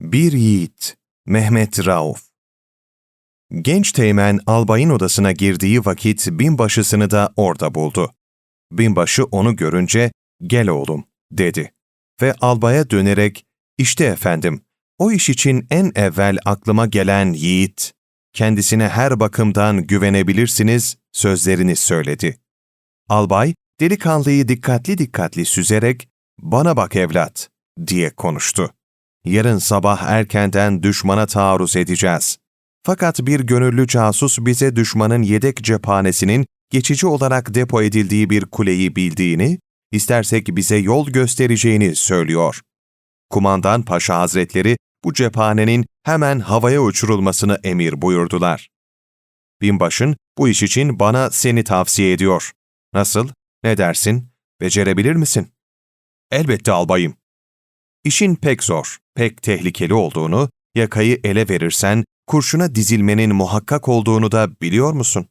Bir Yiğit Mehmet Rauf Genç teğmen albayın odasına girdiği vakit binbaşısını da orada buldu. Binbaşı onu görünce, gel oğlum, dedi. Ve albaya dönerek, işte efendim, o iş için en evvel aklıma gelen yiğit, kendisine her bakımdan güvenebilirsiniz sözlerini söyledi. Albay, delikanlıyı dikkatli dikkatli süzerek, bana bak evlat, diye konuştu. Yarın sabah erkenden düşmana taarruz edeceğiz. Fakat bir gönüllü casus bize düşmanın yedek cephanesinin geçici olarak depo edildiği bir kuleyi bildiğini, istersek bize yol göstereceğini söylüyor. Kumandan Paşa Hazretleri bu cephanenin hemen havaya uçurulmasını emir buyurdular. Binbaşın bu iş için bana seni tavsiye ediyor. Nasıl? Ne dersin? Becerebilir misin? Elbette albayım. İşin pek zor, pek tehlikeli olduğunu, yakayı ele verirsen kurşuna dizilmenin muhakkak olduğunu da biliyor musun?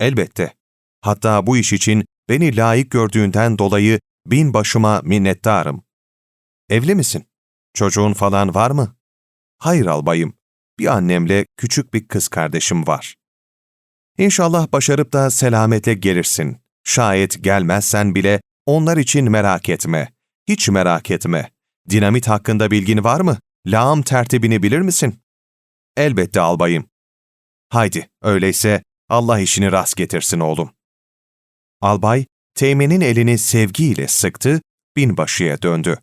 Elbette. Hatta bu iş için beni layık gördüğünden dolayı bin başıma minnettarım. Evli misin? Çocuğun falan var mı? Hayır albayım. Bir annemle küçük bir kız kardeşim var. İnşallah başarıp da selametle gelirsin. Şayet gelmezsen bile onlar için merak etme. Hiç merak etme. Dinamit hakkında bilgin var mı? Lağım tertibini bilir misin? Elbette albayım. Haydi, öyleyse Allah işini rast getirsin oğlum. Albay, Teğmen'in elini sevgiyle sıktı, binbaşıya döndü.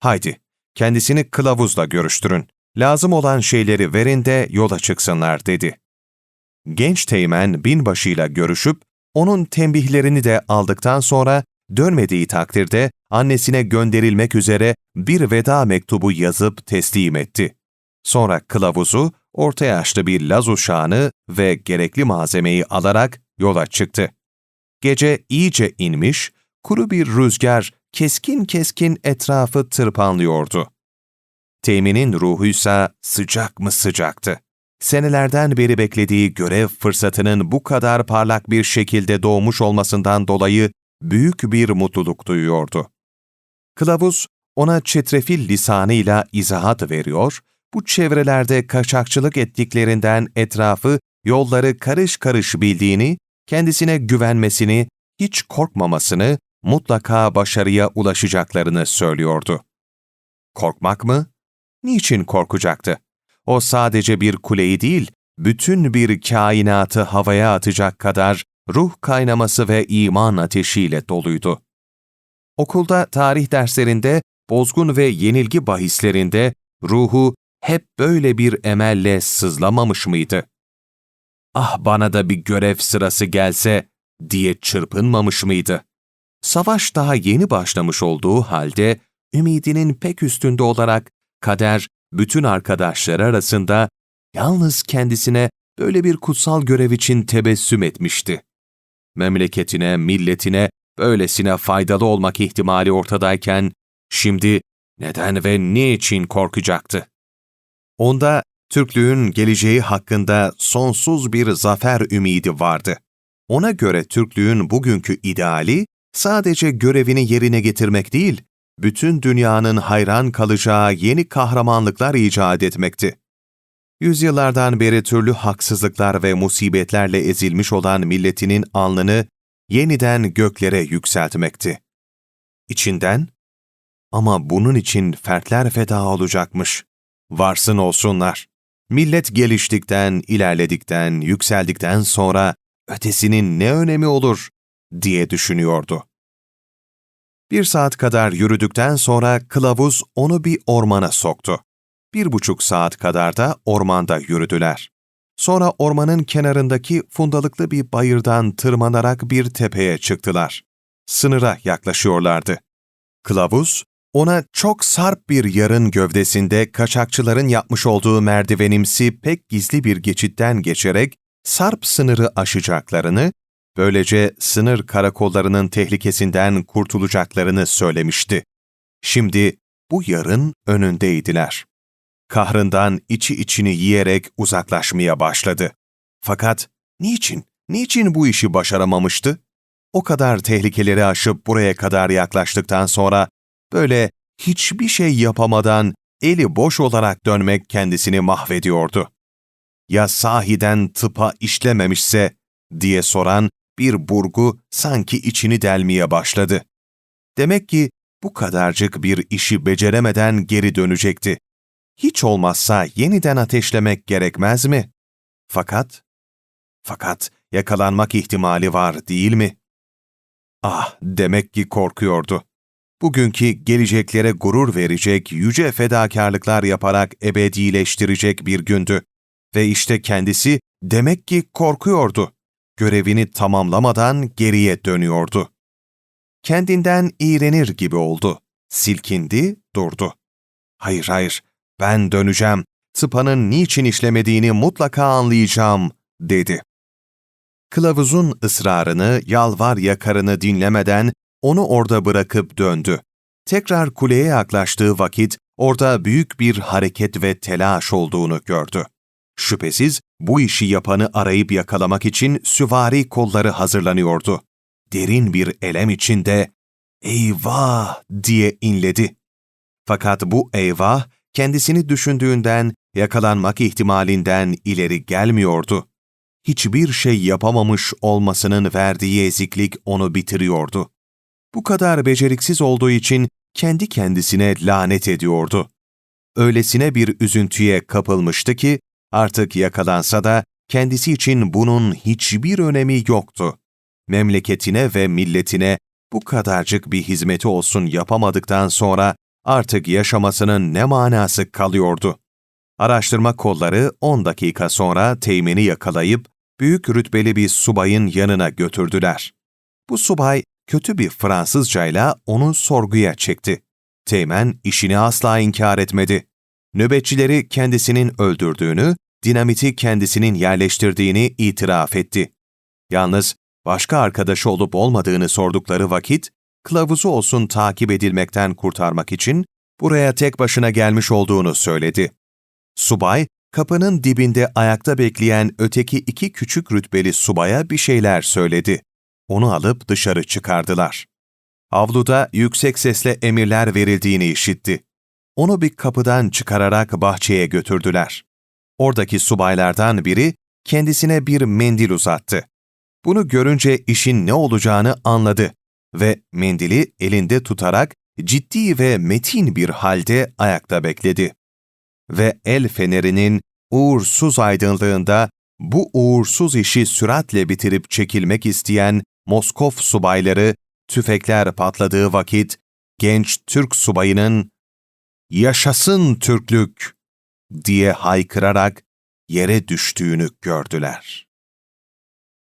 Haydi, kendisini kılavuzla görüştürün. Lazım olan şeyleri verin de yola çıksınlar dedi. Genç Teğmen binbaşıyla görüşüp, onun tembihlerini de aldıktan sonra dönmediği takdirde annesine gönderilmek üzere bir veda mektubu yazıp teslim etti. Sonra kılavuzu, orta yaşlı bir Laz uşağını ve gerekli malzemeyi alarak yola çıktı. Gece iyice inmiş, kuru bir rüzgar keskin keskin etrafı tırpanlıyordu. Temin'in ruhuysa sıcak mı sıcaktı. Senelerden beri beklediği görev fırsatının bu kadar parlak bir şekilde doğmuş olmasından dolayı büyük bir mutluluk duyuyordu. Kılavuz ona çetrefil lisanıyla izahat veriyor, bu çevrelerde kaçakçılık ettiklerinden etrafı, yolları karış karış bildiğini, kendisine güvenmesini, hiç korkmamasını, mutlaka başarıya ulaşacaklarını söylüyordu. Korkmak mı? Niçin korkacaktı? O sadece bir kuleyi değil, bütün bir kainatı havaya atacak kadar ruh kaynaması ve iman ateşiyle doluydu. Okulda tarih derslerinde, bozgun ve yenilgi bahislerinde ruhu hep böyle bir emelle sızlamamış mıydı? Ah bana da bir görev sırası gelse diye çırpınmamış mıydı? Savaş daha yeni başlamış olduğu halde ümidinin pek üstünde olarak kader bütün arkadaşları arasında yalnız kendisine böyle bir kutsal görev için tebessüm etmişti. Memleketine, milletine böylesine faydalı olmak ihtimali ortadayken şimdi neden ve niçin korkacaktı? Onda Türklüğün geleceği hakkında sonsuz bir zafer ümidi vardı. Ona göre Türklüğün bugünkü ideali sadece görevini yerine getirmek değil, bütün dünyanın hayran kalacağı yeni kahramanlıklar icat etmekti. Yüzyıllardan beri türlü haksızlıklar ve musibetlerle ezilmiş olan milletinin alnını yeniden göklere yükseltmekti. İçinden, ama bunun için fertler feda olacakmış. Varsın olsunlar. Millet geliştikten, ilerledikten, yükseldikten sonra ötesinin ne önemi olur diye düşünüyordu. Bir saat kadar yürüdükten sonra kılavuz onu bir ormana soktu. Bir buçuk saat kadar da ormanda yürüdüler. Sonra ormanın kenarındaki fundalıklı bir bayırdan tırmanarak bir tepeye çıktılar. Sınıra yaklaşıyorlardı. Kılavuz, ona çok sarp bir yarın gövdesinde kaçakçıların yapmış olduğu merdivenimsi pek gizli bir geçitten geçerek sarp sınırı aşacaklarını, böylece sınır karakollarının tehlikesinden kurtulacaklarını söylemişti. Şimdi bu yarın önündeydiler. Kahrından içi içini yiyerek uzaklaşmaya başladı. Fakat niçin, niçin bu işi başaramamıştı? O kadar tehlikeleri aşıp buraya kadar yaklaştıktan sonra böyle hiçbir şey yapamadan eli boş olarak dönmek kendisini mahvediyordu. Ya sahiden tıpa işlememişse diye soran bir burgu sanki içini delmeye başladı. Demek ki bu kadarcık bir işi beceremeden geri dönecekti. Hiç olmazsa yeniden ateşlemek gerekmez mi? Fakat, fakat yakalanmak ihtimali var değil mi? Ah, demek ki korkuyordu. Bugünkü geleceklere gurur verecek, yüce fedakarlıklar yaparak ebedileştirecek bir gündü. Ve işte kendisi demek ki korkuyordu. Görevini tamamlamadan geriye dönüyordu. Kendinden iğrenir gibi oldu. Silkindi, durdu. Hayır hayır, ben döneceğim. Tıpanın niçin işlemediğini mutlaka anlayacağım, dedi. Kılavuzun ısrarını, yalvar yakarını dinlemeden onu orada bırakıp döndü. Tekrar kuleye yaklaştığı vakit orada büyük bir hareket ve telaş olduğunu gördü. Şüphesiz bu işi yapanı arayıp yakalamak için süvari kolları hazırlanıyordu. Derin bir elem içinde eyvah diye inledi. Fakat bu eyvah kendisini düşündüğünden, yakalanmak ihtimalinden ileri gelmiyordu. Hiçbir şey yapamamış olmasının verdiği eziklik onu bitiriyordu. Bu kadar beceriksiz olduğu için kendi kendisine lanet ediyordu. Öylesine bir üzüntüye kapılmıştı ki artık yakalansa da kendisi için bunun hiçbir önemi yoktu. Memleketine ve milletine bu kadarcık bir hizmeti olsun yapamadıktan sonra artık yaşamasının ne manası kalıyordu? Araştırma kolları 10 dakika sonra Teğmen'i yakalayıp büyük rütbeli bir subayın yanına götürdüler. Bu subay kötü bir Fransızcayla onu sorguya çekti. Teğmen işini asla inkar etmedi. Nöbetçileri kendisinin öldürdüğünü, dinamiti kendisinin yerleştirdiğini itiraf etti. Yalnız başka arkadaşı olup olmadığını sordukları vakit, kılavuzu olsun takip edilmekten kurtarmak için buraya tek başına gelmiş olduğunu söyledi. Subay, kapının dibinde ayakta bekleyen öteki iki küçük rütbeli subaya bir şeyler söyledi. Onu alıp dışarı çıkardılar. Avluda yüksek sesle emirler verildiğini işitti. Onu bir kapıdan çıkararak bahçeye götürdüler. Oradaki subaylardan biri kendisine bir mendil uzattı. Bunu görünce işin ne olacağını anladı ve mendili elinde tutarak ciddi ve metin bir halde ayakta bekledi. Ve el fenerinin uğursuz aydınlığında bu uğursuz işi süratle bitirip çekilmek isteyen Moskov subayları tüfekler patladığı vakit genç Türk subayının ''Yaşasın Türklük!'' diye haykırarak yere düştüğünü gördüler.